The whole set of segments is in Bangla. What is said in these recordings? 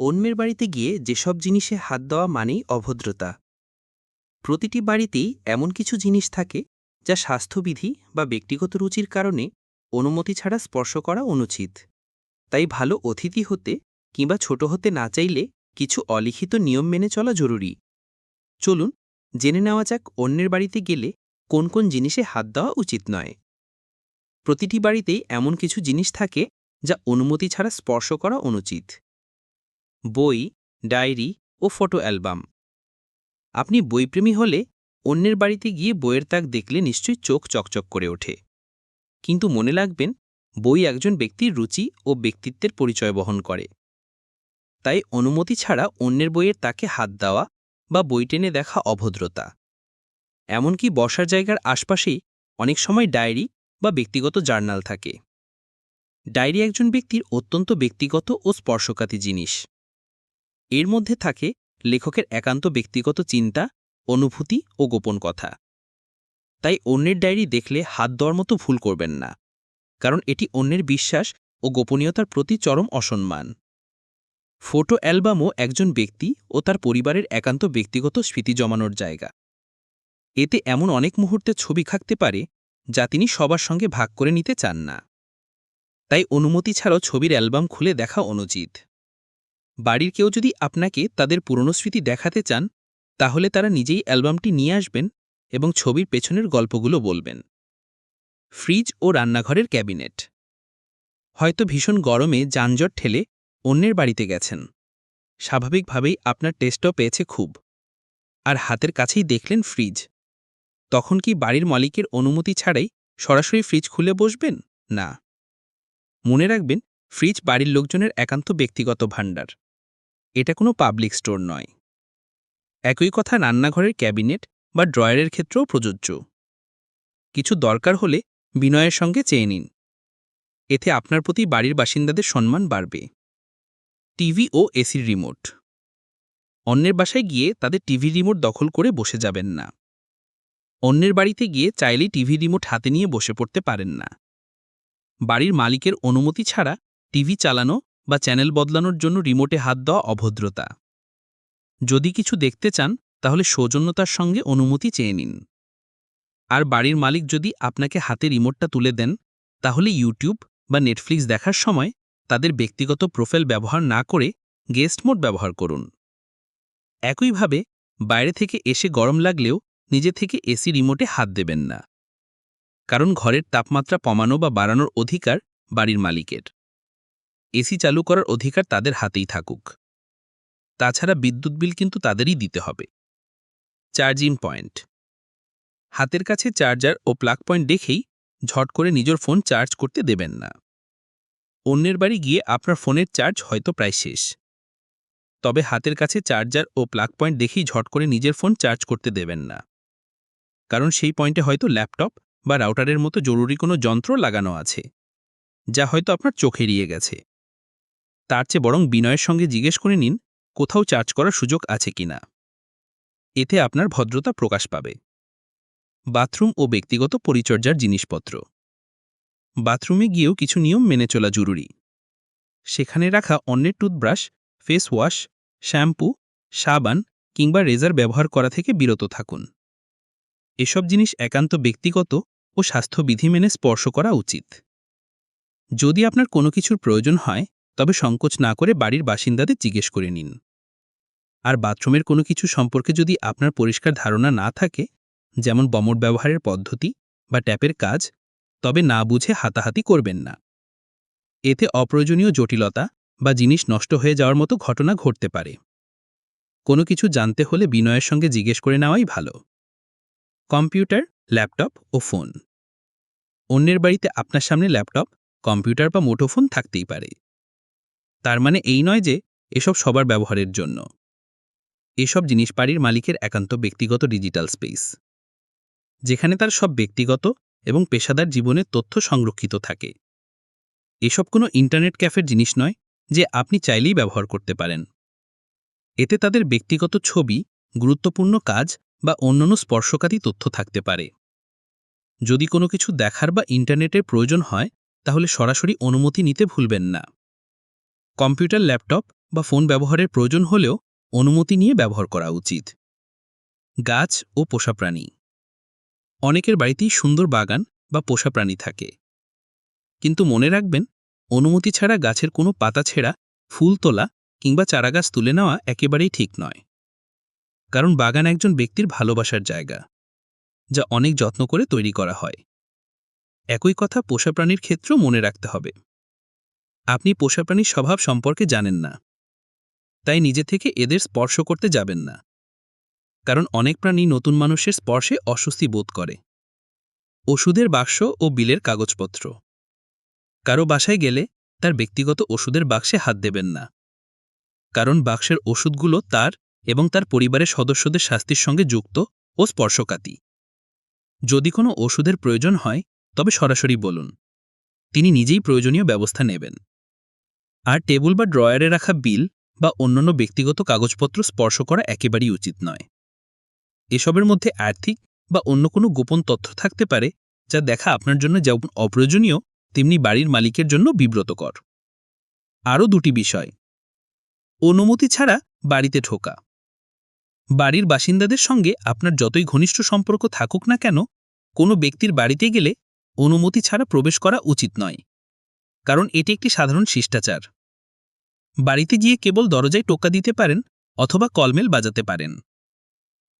অন্যের বাড়িতে গিয়ে যেসব জিনিসে হাত দেওয়া মানেই অভদ্রতা। প্রতিটি বাড়িতেই এমন কিছু জিনিস থাকে যা স্বাস্থ্যবিধি বা ব্যক্তিগত রুচির কারণে অনুমতি ছাড়া স্পর্শ করা অনুচিত। তাই ভালো অতিথি হতে কিংবা ছোট হতে না চাইলে কিছু অলিখিত নিয়ম মেনে চলা জরুরি। চলুন, জেনে নেওয়া যাক অন্যের বাড়িতে গেলে কোন কোন জিনিসে হাত দেওয়া উচিত নয়। প্রতিটি বাড়িতেই এমন কিছু জিনিস থাকে যা অনুমতি ছাড়া স্পর্শ করা অনুচিত। বই, ডায়েরি ও ফটো অ্যালবাম। আপনি বইপ্রেমী হলে অন্যের বাড়িতে গিয়ে বইয়ের তাক দেখলে নিশ্চয়ই চোখ চকচক করে ওঠে। কিন্তু মনে রাখবেন, বই একজন ব্যক্তির রুচি ও ব্যক্তিত্বের পরিচয় বহন করে। তাই অনুমতি ছাড়া অন্যের বইয়ের তাকে হাত দেওয়া বা বই টেনে দেখা অভদ্রতা। এমনকি বসার জায়গার আশপাশেই অনেক সময় ডায়েরি বা ব্যক্তিগত জার্নাল থাকে। ডায়েরি একজন ব্যক্তির অত্যন্ত ব্যক্তিগত ও স্পর্শকাতী জিনিস। এর মধ্যে থাকে লেখকের একান্ত ব্যক্তিগত চিন্তা, অনুভূতি ও গোপন কথা। তাই অন্যের ডায়েরি দেখলে হাত দেওয়ার মতো ভুল করবেন না, কারণ এটি অন্যের বিশ্বাস ও গোপনীয়তার প্রতি চরম অসম্মান। ফোটো অ্যালবামও একজন ব্যক্তি ও তার পরিবারের একান্ত ব্যক্তিগত স্মৃতি জমানোর জায়গা। এতে এমন অনেক মুহূর্তে ছবি থাকতে পারে যা তিনি সবার সঙ্গে ভাগ করে নিতে চান না। তাই অনুমতি ছাড়াও ছবির অ্যালবাম খুলে দেখা অনুচিত। বাড়ির কেউ যদি আপনাকে তাদের পুরনো স্মৃতি দেখাতে চান, তাহলে তারা নিজেই অ্যালবামটি নিয়ে আসবেন এবং ছবির পেছনের গল্পগুলো বলবেন। ফ্রিজ ও রান্নাঘরের ক্যাবিনেট। হয়তো ভীষণ গরমে যানজট ঠেলে অন্যের বাড়িতে গেছেন। স্বাভাবিকভাবেই আপনার টেস্টও পেয়েছে খুব। আর হাতের কাছেই দেখলেন ফ্রিজ। তখন কি বাড়ির মালিকের অনুমতি ছাড়াই সরাসরি ফ্রিজ খুলে বসবেন? না। মনে রাখবেন, ফ্রিজ বাড়ির লোকজনের একান্ত ব্যক্তিগত ভাণ্ডার। এটা কোনো পাবলিক স্টোর নয়। একই কথা রান্নাঘরের ক্যাবিনেট বা ড্রয়ারের ক্ষেত্রেও প্রযোজ্য। কিছু দরকার হলে বিনয়ের সঙ্গে চেয়ে নিন। এতে আপনার প্রতি বাড়ির বাসিন্দাদের সম্মান বাড়বে। টিভি ও এসির রিমোট। অন্যের বাসায় গিয়ে তাদের টিভি রিমোট দখল করে বসে যাবেন না। অন্যের বাড়িতে গিয়ে চাইলেই টিভি রিমোট হাতে নিয়ে বসে পড়তে পারেন না। বাড়ির মালিকের অনুমতি ছাড়া টিভি চালানো বা চ্যানেল বদলানোর জন্য রিমোটে হাত দেওয়া অভদ্রতা। যদি কিছু দেখতে চান, তাহলে সৌজন্যতার সঙ্গে অনুমতি চেয়ে নিন। আর বাড়ির মালিক যদি আপনাকে হাতে রিমোটটা তুলে দেন, তাহলে ইউটিউব বা নেটফ্লিক্স দেখার সময় তাদের ব্যক্তিগত প্রোফাইল ব্যবহার না করে গেস্ট মোড ব্যবহার করুন। একইভাবে, বাইরে থেকে এসে গরম লাগলেও নিজে থেকে এসি রিমোটে হাত দেবেন না। কারণ ঘরের তাপমাত্রা কমানো বা বাড়ানোর অধিকার বাড়ির মালিকের। এসি চালু করার অধিকার তাদের হাতেই থাকুক। তাছাড়া বিদ্যুৎ বিল কিন্তু তাদেরই দিতে হবে। Charging point. হাতের কাছে চার্জার ও প্লাগ পয়েন্ট দেখেই ঝট করে নিজের ফোন চার্জ করতে দেবেন না। অন্যের বাড়ি গিয়ে আপনার ফোনের চার্জ হয়তো প্রায় শেষ। তবে হাতের কাছে চার্জার ও প্লাগ পয়েন্ট দেখেই ঝট করে নিজের ফোন চার্জ করতে দেবেন না। কারণ সেই পয়েন্টে হয়তো ল্যাপটপ বা রাউটারের মতো জরুরি কোনো যন্ত্র লাগানো আছে, যা হয়তো আপনার চোখ এড়িয়ে গেছে। তার চেয়ে বরং বিনয়ের সঙ্গে জিজ্ঞেস করে নিন, কোথাও চার্জ করার সুযোগ আছে কিনা এতে আপনার ভদ্রতা প্রকাশ পাবে। বাথরুম ও ব্যক্তিগত পরিচর্যার জিনিসপত্র। বাথরুমে গিয়েও কিছু নিয়ম মেনে চলা জরুরি। সেখানে রাখা অন্যের টুথব্রাশ ফেস ওয়াশ শ্যাম্পু সাবান কিংবা রেজার ব্যবহার করা থেকে বিরত থাকুন। এসব জিনিস একান্ত ব্যক্তিগত ও স্বাস্থ্যবিধি মেনে স্পর্শ করা উচিত। যদি আপনার কোনো কিছুর প্রয়োজন হয় তবে সংকোচ না করে বাড়ির বাসিন্দাদের জিজ্ঞেস করে নিন। আর বাথরুমের কোনো কিছু সম্পর্কে যদি আপনার পরিষ্কার ধারণা না থাকে, যেমন বমর ব্যবহারের পদ্ধতি বা ট্যাপের কাজ, তবে না বুঝে হাতাহাতি করবেন না। এতে অপ্রয়োজনীয় জটিলতা বা জিনিস নষ্ট হয়ে যাওয়ার মতো ঘটনা ঘটতে পারে। কোনো কিছু জানতে হলে বিনয়ের সঙ্গে জিজ্ঞেস করে নেওয়াই ভালো। কম্পিউটার, ল্যাপটপ ও ফোন। অন্যের বাড়িতে আপনার সামনে ল্যাপটপ, কম্পিউটার বা মোটোফোন থাকতেই পারে। তার মানে এই নয় যে এসব সবার ব্যবহারের জন্য। এসব জিনিস বাড়ির মালিকের একান্ত ব্যক্তিগত ডিজিটাল স্পেস, যেখানে তার সব ব্যক্তিগত এবং পেশাদার জীবনের তথ্য সংরক্ষিত থাকে। এসব কোনো ইন্টারনেট ক্যাফের জিনিস নয় যে আপনি চাইলেই ব্যবহার করতে পারেন। এতে তাদের ব্যক্তিগত ছবি, গুরুত্বপূর্ণ কাজ বা অন্যান্য স্পর্শকাতী তথ্য থাকতে পারে। যদি কোনো কিছু দেখার বা ইন্টারনেটের প্রয়োজন হয়, তাহলে সরাসরি অনুমতি নিতে ভুলবেন না। কম্পিউটার ল্যাপটপ বা ফোন ব্যবহারের প্রয়োজন হলেও অনুমতি নিয়ে ব্যবহার করা উচিত। গাছ ও পোষা প্রাণী। অনেকের বাড়িতেই সুন্দর বাগান বা পোষা প্রাণী থাকে। কিন্তু মনে রাখবেন, অনুমতি ছাড়া গাছের কোনো পাতা ছেঁড়া, ফুল তোলা কিংবা চারাগাছ তুলে নেওয়া একেবারেই ঠিক নয়। কারণ বাগান একজন ব্যক্তির ভালোবাসার জায়গা, যা অনেক যত্ন করে তৈরি করা হয়। একই কথা পোষা প্রাণীর ক্ষেত্রেও মনে রাখতে হবে। আপনি পোষা প্রাণীর স্বভাব সম্পর্কে জানেন না। তাই নিজে থেকে এদের স্পর্শ করতে যাবেন না। কারণ অনেক প্রাণী নতুন মানুষের স্পর্শে অস্বস্তি বোধ করে। ওষুধের বাক্স ও বিলের কাগজপত্র। কারও বাসায় গেলে তার ব্যক্তিগত ওষুধের বাক্সে হাত দেবেন না। কারণ বাক্সের ওষুধগুলো তার এবং তার পরিবারের সদস্যদের শাস্তির সঙ্গে যুক্ত ও স্পর্শকাতী। যদি কোনো ওষুধের প্রয়োজন হয়, তবে সরাসরি বলুন। তিনি নিজেই প্রয়োজনীয় ব্যবস্থা নেবেন। আর টেবিল বা ড্রয়ারে রাখা বিল বা অন্যান্য ব্যক্তিগত কাগজপত্র স্পর্শ করা একেবারেই উচিত নয়। এসবের মধ্যে আর্থিক বা অন্য কোনো গোপন তথ্য থাকতে পারে, যা দেখা আপনার জন্য যেমন অপ্রয়োজনীয়, তেমনি বাড়ির মালিকের জন্য বিব্রতকর। আরও দুটি বিষয়। অনুমতি ছাড়া বাড়িতে ঢোকা। বাড়ির বাসিন্দাদের সঙ্গে আপনার যতই ঘনিষ্ঠ সম্পর্ক থাকুক না কেন, কোনো ব্যক্তির বাড়িতে গেলে অনুমতি ছাড়া প্রবেশ করা উচিত নয়। কারণ এটি একটি সাধারণ শিষ্টাচার। বাড়িতে গিয়ে কেবল দরজায় টোকা দিতে পারেন অথবা কলমেল বাজাতে পারেন।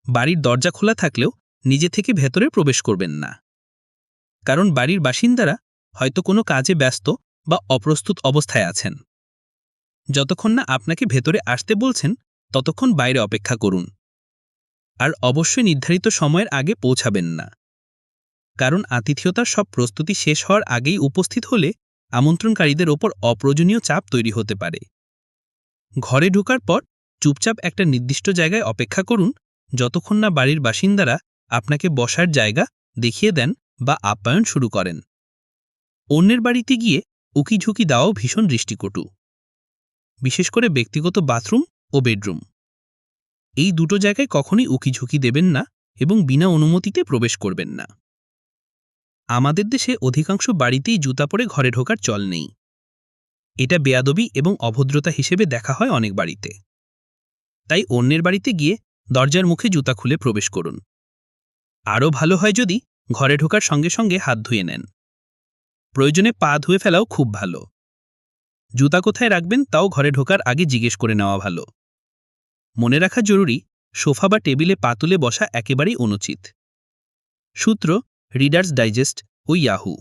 বাড়ির দরজা খোলা থাকলেও নিজে থেকে ভেতরে প্রবেশ করবেন না। কারণ বাড়ির বাসিন্দারা হয়তো কোনো কাজে ব্যস্ত বা অপ্রস্তুত অবস্থায় আছেন। যতক্ষণ না আপনাকে ভেতরে আসতে বলছেন, ততক্ষণ বাইরে অপেক্ষা করুন। আর অবশ্যই নির্ধারিত সময়ের আগে পৌঁছাবেন না। কারণ আতিথেয়তার সব প্রস্তুতি শেষ হওয়ার আগেই উপস্থিত হলে আমন্ত্রণকারীদের ওপর অপ্রয়োজনীয় চাপ তৈরি হতে পারে। ঘরে ঢোকার পর চুপচাপ একটা নির্দিষ্ট জায়গায় অপেক্ষা করুন, যতক্ষণ না বাড়ির বাসিন্দারা আপনাকে বসার জায়গা দেখিয়ে দেন বা আপ্যায়ন শুরু করেন। অন্যের বাড়িতে গিয়ে উকিঝুঁকি দেওয়াও ভীষণ দৃষ্টিকটু। বিশেষ করে ব্যক্তিগত বাথরুম ও বেডরুম। এই দুটো জায়গায় কখনই উকিঝুঁকি দেবেন না এবং বিনা অনুমতিতে প্রবেশ করবেন না। আমাদের দেশে অধিকাংশ বাড়িতেই জুতা পরে ঘরে ঢোকার চল নেই। এটা বেয়াদবি এবং অভদ্রতা হিসেবে দেখা হয় অনেক বাড়িতে। তাই অন্যের বাড়িতে গিয়ে দরজার মুখে জুতা খুলে প্রবেশ করুন। আরও ভালো হয় যদি ঘরে ঢোকার সঙ্গে সঙ্গে হাত ধুয়ে নেন। প্রয়োজনে পা ধুয়ে ফেলাও খুব ভালো। জুতা কোথায় রাখবেন তাও ঘরে ঢোকার আগে জিজ্ঞেস করে নেওয়া ভালো। মনে রাখা জরুরি, সোফা বা টেবিলে পা তুলে বসা একেবারেই অনুচিত। সূত্র রিডার্স ডাইজেস্ট ও ইয়াহু